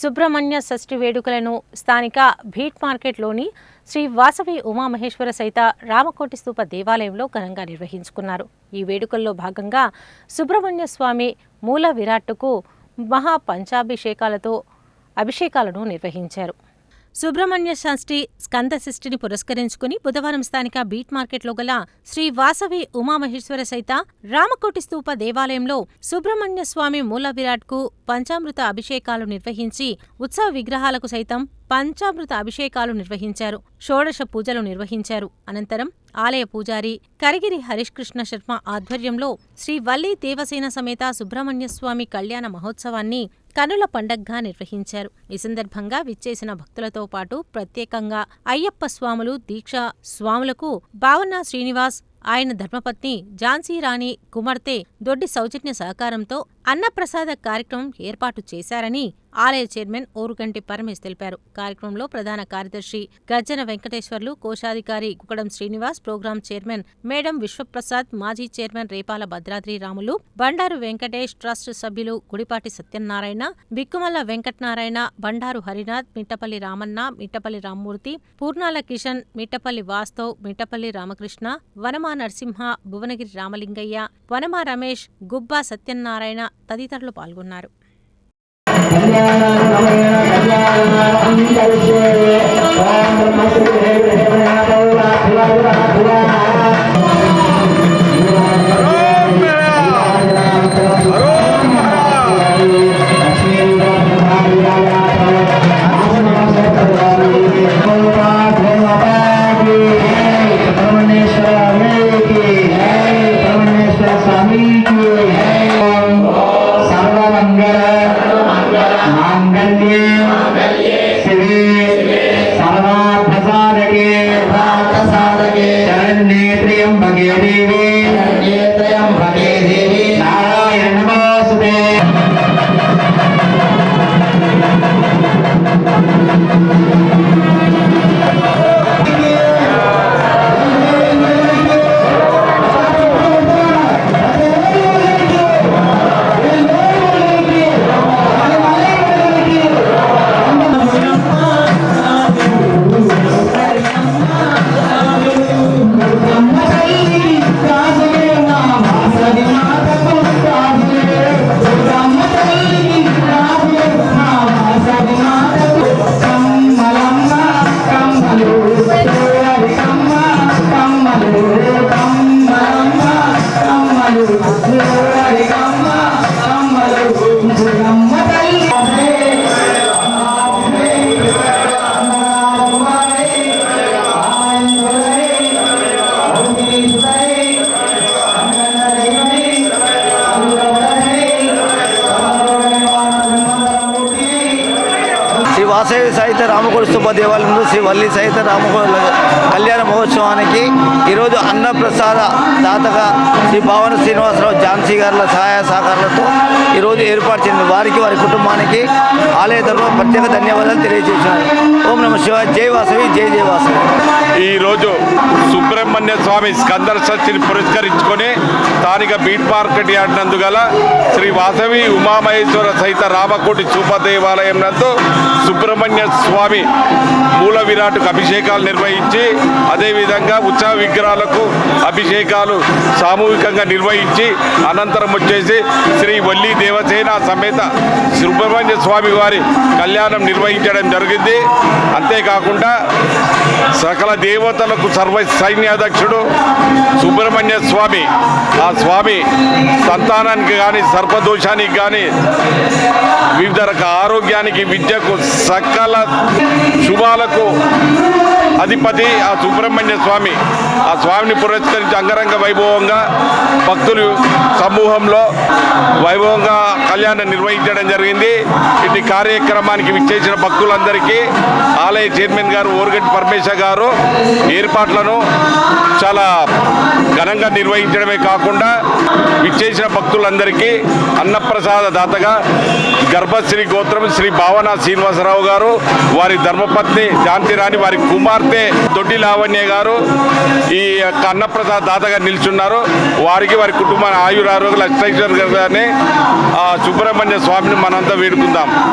సుబ్రహ్మణ్య షష్ఠి వేడుకలను స్థానిక భీట్ మార్కెట్లోని శ్రీ వాసవి ఉమామహేశ్వర సైత రామకోటి స్తూప దేవాలయంలో ఘనంగా నిర్వహించుకున్నారు. ఈ వేడుకల్లో భాగంగా సుబ్రహ్మణ్య స్వామి మూల విరాట్టుకు మహా పంచాభిషేకాలతో అభిషేకాలను నిర్వహించారు. సుబ్రహ్మణ్య షష్ఠి స్కంద షష్ఠిని పురస్కరించుకుని బుధవారం స్థానిక బీట్ మార్కెట్లో గల శ్రీ వాసవి ఉమామహేశ్వర సైత రామకోటి స్తూప దేవాలయంలో సుబ్రహ్మణ్య స్వామి మూల విరాట్కు పంచామృత అభిషేకాలు నిర్వహించి ఉత్సవ విగ్రహాలకు సైతం పంచామృత అభిషేకాలు నిర్వహించారు. షోడశ పూజలు నిర్వహించారు. అనంతరం ఆలయ పూజారి కరిగిరి హరిష్కృష్ణ శర్మ ఆధ్వర్యంలో శ్రీ వల్లి దేవసేన సమేత సుబ్రహ్మణ్య స్వామి కళ్యాణ మహోత్సవాన్ని కనుల పండగ్గా నిర్వహించారు. ఈ సందర్భంగా విచ్చేసిన భక్తులతో పాటు ప్రత్యేకంగా అయ్యప్ప స్వాములు దీక్ష స్వాములకు భావన శ్రీనివాస్ ఆయన ధర్మపత్ని ఝాన్సీ రాణి కుమార్తె దొడ్డి సౌజన్య సహకారంతో అన్నప్రసాద కార్యక్రమం ఏర్పాటు చేశారని ఆలయ చైర్మన్ ఓరుగంటి పరమేశ్ తెలిపారు. కార్యక్రమంలో ప్రధాన కార్యదర్శి గర్జన వెంకటేశ్వర్లు కోశాధికారి Kukadam Srinivas programme chairman madam Vishwaprasad మాజీ చైర్మన్ రేపాల భద్రాద్రి రాములు బండారు వెంకటేష్ ట్రస్ట్ సభ్యులు గుడిపాటి సత్యనారాయణ బిక్కుమల్ల వెంకటనారాయణ బండారు హరినాథ్ మిట్టపల్లి రామన్న మిట్టపల్లి రామ్మూర్తి పూర్ణాల కిషన్ మిట్టపల్లి వాస్తవ్ మిట్టపల్లి రామకృష్ణ వనమా నరసింహ భువనగిరి రామలింగయ్య వనమా రమేష్ గుబ్బా సత్యనారాయణ తదితరులు పాల్గొన్నారు. కళ్యాణ వాసవి సహిత రామకోటి స్తూప దేవాలయంలో శ్రీ వల్లి సహిత రామకోటి కళ్యాణ మహోత్సవానికి ఈరోజు అన్నప్రసాద దాతగా శ్రీ భావన శ్రీనివాసరావు ఝాన్సీ గారుల సహాయ సహకారాలతో ఈరోజు ఏర్పాటు చెందిన వారికి వారి కుటుంబానికి ఆలయ తరఫున ప్రత్యేక ధన్యవాదాలు తెలియజేస్తున్నారు ఓం నమ శివ జై వాసవి జై జై వాసవి. ఈరోజు సుబ్రహ్మణ్య స్వామి స్కందర షష్ఠిని పురస్కరించుకొని స్థానిక బీట్ మార్కెట్ యార్డ్ నందు గల శ్రీ వాసవి ఉమామహేశ్వర సహిత రామకోటి చూప దేవాలయం నందు సుబ్రహ్మణ్య స్వామి మూల విరాటుకు అభిషేకాలు నిర్వహించి అదేవిధంగా ఉత్సవ విగ్రహాలకు అభిషేకాలు సామూహికంగా నిర్వహించి అనంతరం వచ్చేసి శ్రీ వల్లి దేవసేన సమేత సుబ్రహ్మణ్య స్వామి వారి కళ్యాణం నిర్వహించడం జరిగింది. అంతేకాకుండా సకల దేవతలకు సర్వ సైన్యాధ్యక్షుడు సుబ్రహ్మణ్య స్వామి. ఆ స్వామి సంతానానికి కానీ సర్పదోషానికి కానీ వివిధ రకాల ఆరోగ్యానికి విద్యకు సకల శుభాలకు అధిపతి ఆ సుబ్రహ్మణ్య స్వామి. ఆ స్వామిని పురస్కరించి అంగరంగ వైభవంగా భక్తులు సమూహంలో వైభవంగా కళ్యాణం నిర్వహించడం జరిగింది. ఇటు కార్యక్రమానికి విచ్చేసిన భక్తులందరికీ ఆలయ చైర్మన్ గారు ఓరుగంటి పరమేశ్వర గారు ఏర్పాట్లను చాలా ఘనంగా నిర్వహించడమే కాకుండా విచ్చేసిన భక్తులందరికీ అన్నప్రసాద దాతగా గర్భశ్రీ గోత్రం శ్రీ భావన శ్రీనివాసరావు గారు వారి ధర్మపత్ని శాంతిరాణి రాణి వారి కుమార్తె దొడ్డి లావణ్య గారు ఈ యొక్క దాతగా నిల్చున్నారు. వారికి వారి కుటుంబ ఆయురారోగ్య లక్ష్మేశ్వర్ గారిని సుబ్రహ్మణ్య స్వామిని మనంతా వేడుకుందాం.